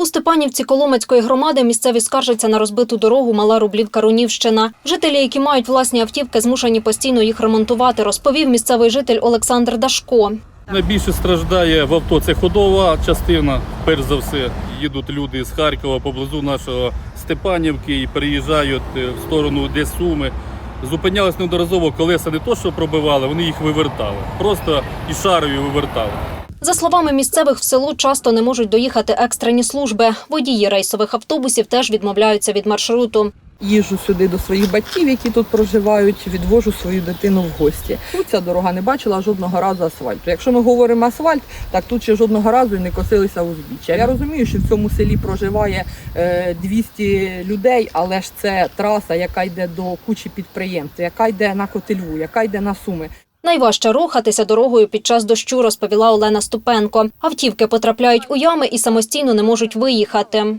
У Степанівці Коломецької громади місцеві скаржаться на розбиту дорогу Мала Рублівка Рунівщина. Жителі, які мають власні автівки, змушені постійно їх ремонтувати, розповів місцевий житель Олександр Дашко. Найбільше страждає в авто це ходова частина. Перш за все, їдуть люди з Харкова поблизу нашого Степанівки і переїжджають е, в сторону де Суми. Зупинялись неодноразово, колеса не то, що пробивали, вони їх вивертали. Просто і шарою вивертали. За словами місцевих, в село часто не можуть доїхати екстрені служби. Водії рейсових автобусів теж відмовляються від маршруту. Їжджу сюди до своїх батьків, які тут проживають, відвожу свою дитину в гості. Тут ця дорога не бачила жодного разу асфальту. Якщо ми говоримо асфальт, так тут ще жодного разу і не косилися узбіччя. Я розумію, що в цьому селі проживає е, 200 людей, але ж це траса, яка йде до кучі підприємств, яка йде на Котельву, яка йде на Суми. Найважче рухатися дорогою під час дощу, розповіла Олена Ступенко. Автівки потрапляють у ями і самостійно не можуть виїхати.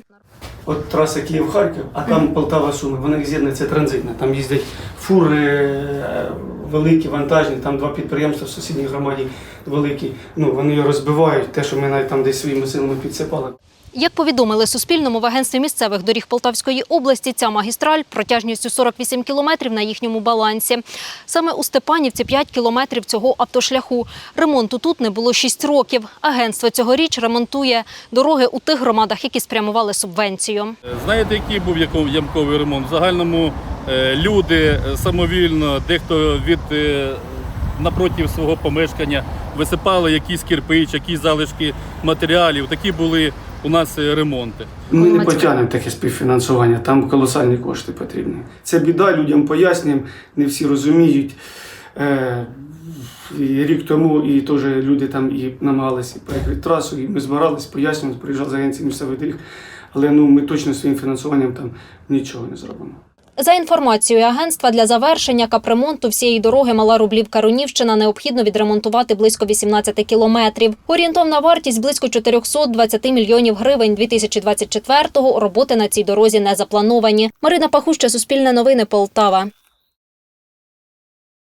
От траса Київ-Харків, а там Полтава-Суми, вона з'єднана, це транзитна. Там їздять фури е, великі, вантажні, там два підприємства в сусідній громаді великі. Ну, вони розбивають, те, що ми навіть там десь своїми силами підсипали. Як повідомили Суспільному в агентстві місцевих доріг Полтавської області, ця магістраль протяжністю 48 кілометрів на їхньому балансі. Саме у Степанівці 5 кілометрів цього автошляху. Ремонту тут не було 6 років. Агентство цьогоріч ремонтує дороги у тих громадах, які спрямували субвенцію. Знаєте, який був ямковий ремонт? В загальному е, люди е, самовільно, дехто від е, напротив свого помешкання висипали якісь кирпич, якісь залишки матеріалів. Такі були у нас ремонти. Ми не потягнемо таке співфінансування, там колосальні кошти потрібні. Це біда, людям пояснюємо, не всі розуміють. Е, і рік тому і теж люди там і намагалися перекрити трасу, і ми збирались, пояснювали, приїжджали з агенції місцевих доріг, але ну, ми точно своїм фінансуванням там нічого не зробимо. За інформацією агентства, для завершення капремонту всієї дороги Мала Рублівка Рунівщина необхідно відремонтувати близько 18 кілометрів. Орієнтовна вартість близько 420 мільйонів гривень 2024-го. Роботи на цій дорозі не заплановані. Марина Пахуща, Суспільне новини, Полтава.